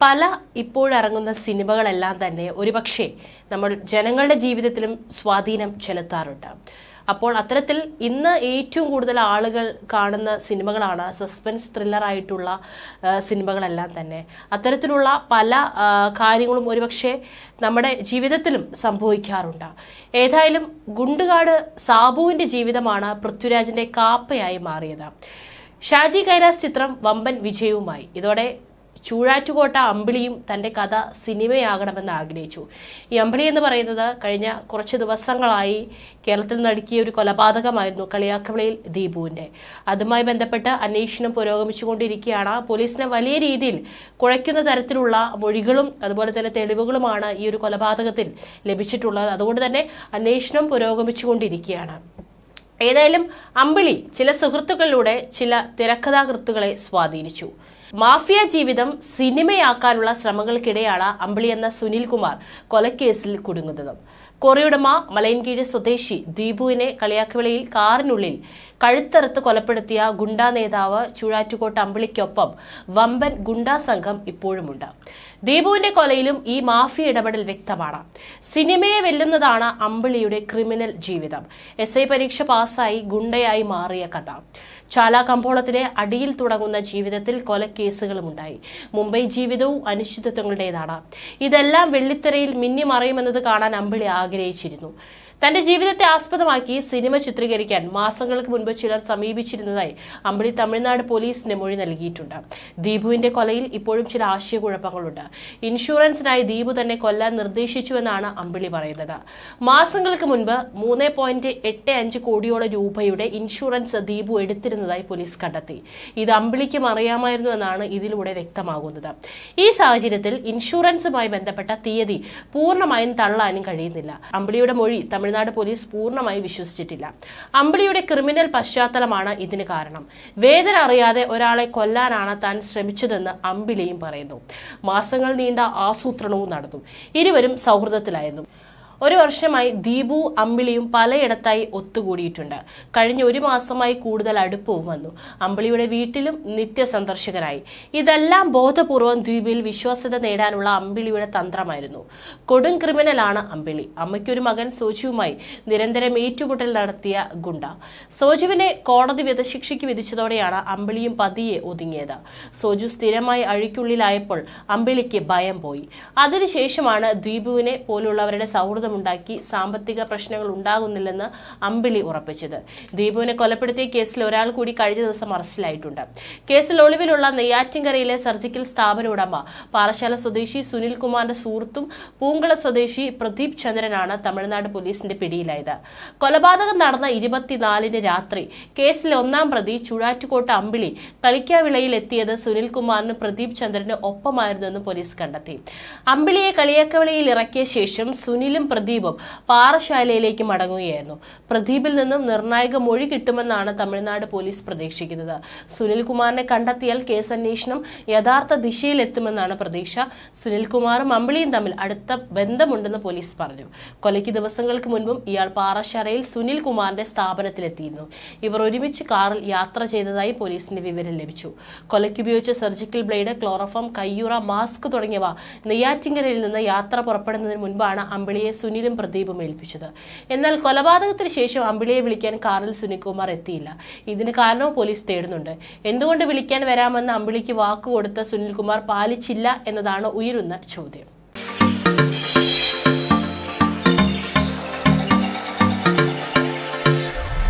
പല ഇപ്പോഴിറങ്ങുന്ന സിനിമകളെല്ലാം തന്നെ ഒരുപക്ഷെ നമ്മൾ ജനങ്ങളുടെ ജീവിതത്തിലും സ്വാധീനം ചെലുത്താറുണ്ട്. അപ്പോൾ അത്തരത്തിൽ ഇന്ന് ഏറ്റവും കൂടുതൽ ആളുകൾ കാണുന്ന സിനിമകളാണ് സസ്പെൻസ് ത്രില്ലറായിട്ടുള്ള സിനിമകളെല്ലാം തന്നെ. അത്തരത്തിലുള്ള പല കാര്യങ്ങളും ഒരുപക്ഷെ നമ്മുടെ ജീവിതത്തിലും സംഭവിക്കാറുണ്ട്. ഏതായാലും ഗുണ്ടുകാട് സാബുവിന്റെ ജീവിതമാണ് പൃഥ്വിരാജിന്റെ കാപ്പയായി മാറിയത്. ഷാജി കൈലാസ് ചിത്രം വമ്പൻ വിജയവുമായി. ഇതോടെ ചൂഴാറ്റുകോട്ട അമ്പിളിയും തന്റെ കഥ സിനിമയാകണമെന്ന് ആഗ്രഹിച്ചു. ഈ അമ്പിളി എന്ന് പറയുന്നത് കഴിഞ്ഞ കുറച്ച് ദിവസങ്ങളായി കേരളത്തിൽ നടുക്കിയ ഒരു കൊലപാതകമായിരുന്നു കളിയാക്കവിളയിൽ ദീപുവിന്റെ അതുമായി ബന്ധപ്പെട്ട് അന്വേഷണം പുരോഗമിച്ചുകൊണ്ടിരിക്കുകയാണ്. പോലീസിനെ വലിയ രീതിയിൽ കുഴയ്ക്കുന്ന തരത്തിലുള്ള മൊഴികളും അതുപോലെ തന്നെ തെളിവുകളുമാണ് ഈ ഒരു കൊലപാതകത്തിൽ ലഭിച്ചിട്ടുള്ളത്. അതുകൊണ്ട് തന്നെ അന്വേഷണം പുരോഗമിച്ചുകൊണ്ടിരിക്കുകയാണ്. ഏതായാലും അമ്പിളി ചില സുഹൃത്തുക്കളിലൂടെ ചില തിരക്കഥാകൃത്തുക്കളെ സ്വാധീനിച്ചു. മാഫിയ ജീവിതം സിനിമയാക്കാനുള്ള ശ്രമങ്ങൾക്കിടെയാണ് അമ്പിളി എന്ന സുനിൽ കുമാർ കൊലക്കേസിൽ കുടുങ്ങുന്നത്. കൊറിയുടമ മലയൻകീഴ് സ്വദേശി ദീപുവിനെ കളിയാക്കവിളയിൽ കാറിനുള്ളിൽ കഴുത്തറുത്ത് കൊലപ്പെടുത്തിയ ഗുണ്ടാ നേതാവ് ചുഴാറ്റുകോട്ട് അമ്പിളിക്കൊപ്പം വമ്പൻ ഗുണ്ടാ സംഘം ഇപ്പോഴുമുണ്ട്. ദീപുവിന്റെ കൊലയിലും ഈ മാഫിയ ഇടപെടൽ വ്യക്തമാണ്. സിനിമയെ വെല്ലുന്നതാണ് അമ്പിളിയുടെ ക്രിമിനൽ ജീവിതം. എസ് ഐ പരീക്ഷ പാസ്സായി ഗുണ്ടയായി മാറിയ കഥ. ചാല കമ്പോളത്തിലെ അടിയിൽ തുടങ്ങുന്ന ജീവിതത്തിൽ കൊലക്കേസുകളും ഉണ്ടായി മുംബൈ ജീവിതവും അനിശ്ചിതത്വങ്ങളുടേതാണ്. ഇതെല്ലാം വെള്ളിത്തിരയിൽ മിന്നിമറയുമെന്നത് കാണാൻ അമ്പിളി ആഗ്രഹിച്ചിരുന്നു. തന്റെ ജീവിതത്തെ ആസ്പദമാക്കി സിനിമ ചിത്രീകരിക്കാൻ മാസങ്ങൾക്ക് മുൻപ് ചിലർ സമീപിച്ചിരുന്നതായി അമ്പിളി തമിഴ്നാട് പോലീസിന് മൊഴി നൽകിയിട്ടുണ്ട്. ദീപുവിന്റെ കൊലയിൽ ഇപ്പോഴും ചില ആശയക്കുഴപ്പങ്ങളുണ്ട്. ഇൻഷുറൻസിനായി ദീപു തന്നെ കൊല്ലാൻ നിർദ്ദേശിച്ചുവെന്നാണ് അമ്പിളി പറയുന്നത്. മാസങ്ങൾക്ക് മുൻപ് മൂന്ന് പോയിന്റ് എട്ട് അഞ്ച് കോടിയോളം രൂപയുടെ ഇൻഷുറൻസ് ദീപു എടുത്തിരുന്നതായി പോലീസ് കണ്ടെത്തി. ഇത് അമ്പിളിക്കും അറിയാമായിരുന്നു എന്നാണ് ഇതിലൂടെ വ്യക്തമാകുന്നത്. ഈ സാഹചര്യത്തിൽ ഇൻഷുറൻസുമായി ബന്ധപ്പെട്ട തീയതി പൂർണമായും തള്ളാനും കഴിയുന്നില്ല. അമ്പിളിയുടെ മൊഴി തമിഴ്നാട് പോലീസ് പൂർണമായി വിശ്വസിച്ചിട്ടില്ല. അമ്പിളിയുടെ ക്രിമിനൽ പശ്ചാത്തലമാണ് ഇതിന് കാരണം. വേദന അറിയാതെ ഒരാളെ കൊല്ലാനാണ് താൻ ശ്രമിച്ചതെന്ന് അമ്പിളിയും പറയുന്നു. മാസങ്ങൾ നീണ്ട ആസൂത്രണവും നടന്നു. ഇരുവരും സൗഹൃദത്തിലായിരുന്നു. ഒരു വർഷമായി ദീപു അമ്പിളിയും പലയിടത്തായി ഒത്തുകൂടിയിട്ടുണ്ട്. കഴിഞ്ഞ ഒരു മാസമായി കൂടുതൽ അടുപ്പവും വന്നു. അമ്പിളിയുടെ വീട്ടിലും നിത്യ സന്ദർശകരായി ഇതെല്ലാം ബോധപൂർവം ദ്വീപിൽ വിശ്വാസ്യത നേടാനുള്ള അമ്പിളിയുടെ തന്ത്രമായിരുന്നു. കൊടും ക്രിമിനലാണ് അമ്പിളി. അമ്മയ്ക്കൊരു മകൻ സോജുവുമായി നിരന്തരം ഏറ്റുമുട്ടൽ നടത്തിയ ഗുണ്ട. സോജുവിനെ കോടതി വധശിക്ഷയ്ക്ക് വിധിച്ചതോടെയാണ് അമ്പിളിയും പതിയെ ഒതുങ്ങിയത്. സോജു സ്ഥിരമായി അഴിക്കുള്ളിലായപ്പോൾ അമ്പിളിക്ക് ഭയം പോയി. അതിനുശേഷമാണ് ദീപുവിനെ പോലുള്ളവരുടെ സൗഹൃദമുണ്ടാക്കി സാമ്പത്തിക പ്രശ്നങ്ങൾ ഉണ്ടാകുന്നില്ലെന്ന് അമ്പിളി ഉറപ്പിച്ചത്. ദീപുവിനെ കൊലപ്പെടുത്തിയ കേസിൽ ഒരാൾ കൂടി കഴിഞ്ഞ ദിവസം അറസ്റ്റിലായിട്ടുണ്ട്. കേസിൽ ഒളിവിലുള്ള നെയ്യാറ്റിൻകരയിലെ സർജിക്കൽ സ്ഥാപന ഉടമ പാറശാല സ്വദേശി സുനിൽ കുമാറിന്റെ സുഹൃത്തും പൂങ്കള സ്വദേശി പ്രദീപ് ചന്ദ്രനാണ് തമിഴ്നാട് പോലീസിന്റെ പിടിയിലായത്. കൊലപാതകം നടന്ന ഇരുപത്തിനാലിന് രാത്രി കേസിലെ ഒന്നാം പ്രതി ചുഴാറ്റുകോട്ട് അമ്പിളി കളിക്കാവിളയിൽ എത്തിയത് സുനിൽ കുമാറിന് പ്രദീപ് ചന്ദ്രന് ഒപ്പമായിരുന്നെന്ന് പോലീസ് കണ്ടെത്തി. അമ്പിളിയെ കളിയാക്കവിളയിൽ ഇറക്കിയ ശേഷം സുനിലും പ്രദീപും പാറശാലയിലേക്ക് മടങ്ങുകയായിരുന്നു. പ്രദീപിൽ നിന്നും നിർണായക മൊഴി കിട്ടുമെന്നാണ് തമിഴ്നാട് പോലീസ് പ്രതീക്ഷിക്കുന്നത്. സുനിൽകുമാറിനെ കണ്ടെത്തിയാൽ കേസ് അന്വേഷണം യഥാർത്ഥ ദിശയിലെത്തുമെന്നാണ് പ്രതീക്ഷ. സുനിൽകുമാറും അമ്പിളിയും തമ്മിൽ അടുത്ത ബന്ധമുണ്ടെന്ന് പോലീസ് പറഞ്ഞു. കൊലയ്ക്ക് ദിവസങ്ങൾക്ക് മുൻപും ഇയാൾ പാറശാലയിൽ സുനിൽകുമാറിന്റെ സ്ഥാപനത്തിലെത്തിയിരുന്നു. ഇവർ ഒരുമിച്ച് കാറിൽ യാത്ര ചെയ്തതായി പോലീസിന്റെ വിവരം ലഭിച്ചു. കൊലയ്ക്ക് ഉപയോഗിച്ച സർജിക്കൽ ബ്ലേഡ് ക്ലോറോഫോം കയ്യുറ മാസ്ക് തുടങ്ങിയവ നെയ്യാറ്റിങ്കരയിൽ നിന്ന് യാത്ര പുറപ്പെടുന്നതിന് മുൻപാണ് അമ്പിളിയെ സുനിലും പ്രദീപും ഏൽപ്പിച്ചത്. എന്നാൽ കൊലപാതകത്തിന് ശേഷം അമ്പിളിയെ വിളിക്കാൻ കാറിൽ സുനിൽകുമാർ എത്തിയില്ല. ഇതിന് കാരണവും പോലീസ് തേടുന്നുണ്ട്. എന്തുകൊണ്ട് വിളിക്കാൻ വരാമെന്ന് അമ്പിളിക്ക് വാക്കുകൊടുത്ത സുനിൽകുമാർ പാലിച്ചില്ല എന്നതാണ് ഉയരുന്ന ചോദ്യം.